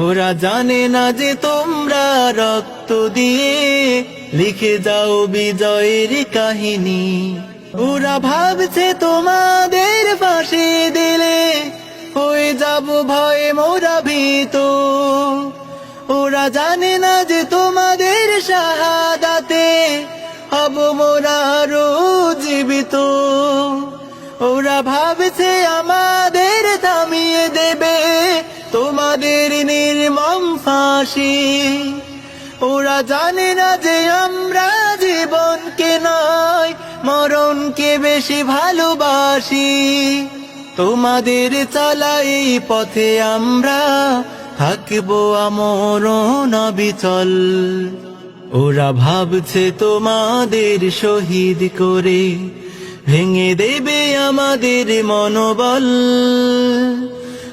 ওরা জানে না যে তোমরা রক্ত দিয়ে লিখে যাও বিজয়ের কাহিনী। ওরা ভাবছে তোমাদের ফাঁসি দিলে হয়ে যাব ভয়ে মোরা ভীত। ওরা জানে না যে তোমাদের শাহাদাতে হব মোরা আরও জীবিত। ওরা ভাবছে আমাদের থামিয়ে দেবে তোমাদের নির্মম ফাঁসি। ওরা জানে না যে আমরা জীবনকে নয়, মরণকে বেশি ভালোবাসি। তোমাদের চলা এই পথে আমরা থাকব আমর নবিচল ওরা ভাবছে তোমাদের শহীদ করে, ভেঙে দেবে আমাদের মনোবল।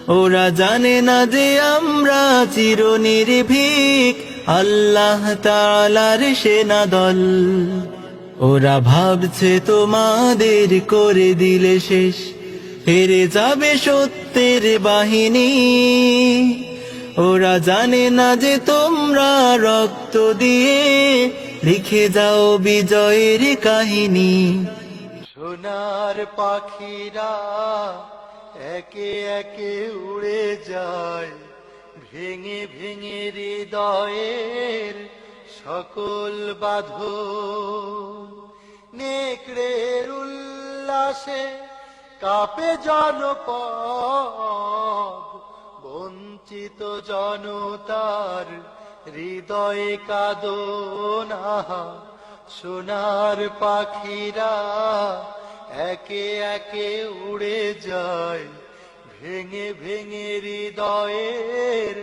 ওরা জানে না যে আমরা চির নির্ভীক আল্লাহ তালার সেনা দল ওরা ভাবছে তোমাদের করে দিলে শেষ। হেরে যাবে সত্যের বাহিনী। ওরা জানে না যে তোমরা রক্ত দিয়ে লিখে যাও বিজয়ের কাহিনী। সোনার পাখিরা একে একে উড়ে যায় ভেঙে ভেঙে হৃদয়ের সকল বাঁধন। নেকড়ের উল্লাসে কাপে জনপদ, বঞ্চিত জনতার হৃদয়ে কাদনা সোনার পাখিরা একে একে উড়ে যায় ভেঙে ভেঙে হৃদয়ের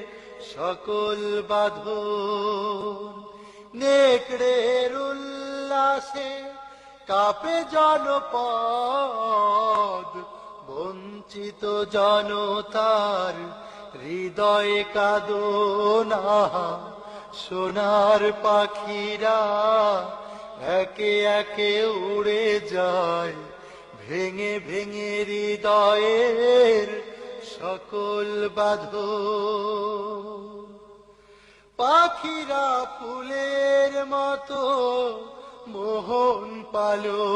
সকল বাঁধন। নেকড়ের উল্লাসে কাপে জনপদ, বঞ্চিত জনতার হৃদয়ে কাদনা সোনার পাখিরা একে একে উড়ে যায় ভেঙে ভেঙে হৃদয়ের সকল বাঁধন। পাখিরা ফুলের মতো মোহন পালো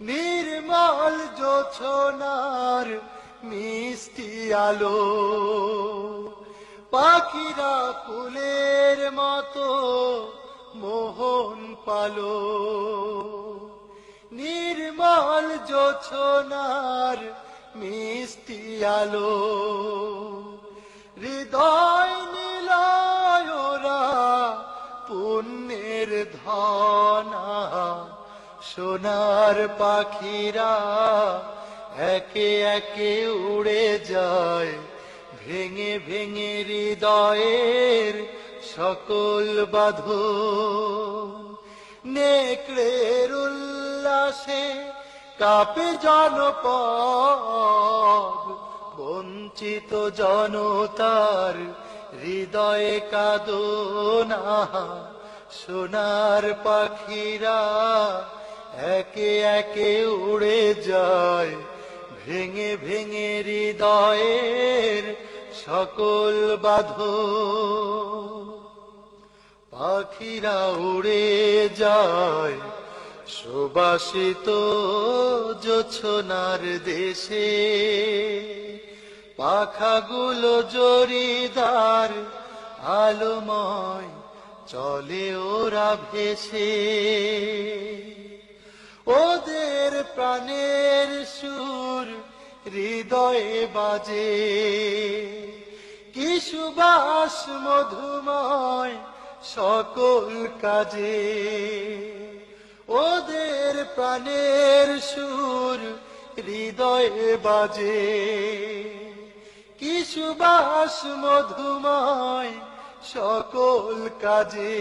নির্মল জোছনার মিষ্টি আলো। পাখিরা ফুলের মতো মোহন পালো নির্মল জোছনার মিষ্টি আলো। হৃদয় নিলয়রা পুণ্যের ধনা। সোনার পাখিরা একে একে উড়ে যায়। ভেঙে ভেঙে হৃদয়ের সকল বাঁধন নেকড়ের উল্লাসে কাপে জনপদ, বঞ্চিত জনতার হৃদয়ে কাদনা সোনার পাখিরা একে একে উড়ে যায়, ভেঙে ভেঙে হৃদয়ের সকল বাঁধন। পাখিরা উড়ে যায় সুবাসিত জোছনার দেশে, পাখাগুলো জরিদার আলোময় চলে ওরা ভেসে। ওদের প্রাণের সুর হৃদয়ে বাজে, কি সুবাস মধুময় সকল কাজে। ওদের প্রাণের সুর হৃদয়ে বাজে। কি সুবাস মধুময় সকল কাজে।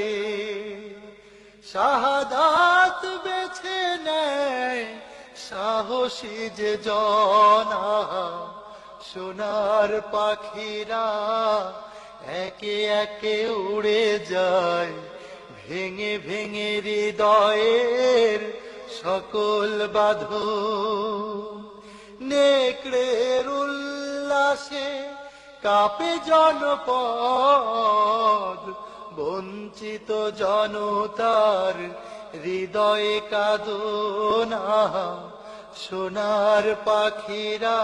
শাহাদাত বেছে নেয় সাহসী যে জনা। সোনার পাখিরা একে একে উড়ে যায়। ভেঙে ভেঙে হৃদয়ের সকল বাঁধন নেকড়ের উল্লাসে কাপে জনপদ, বঞ্চিত জনতার হৃদয়ে কাদনা সোনার পাখিরা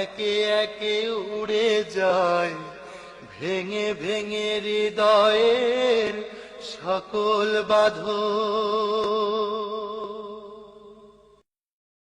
একে একে উড়ে যায়, ভেঙে ভেঙে হৃদয়ের সকল বাঁধন।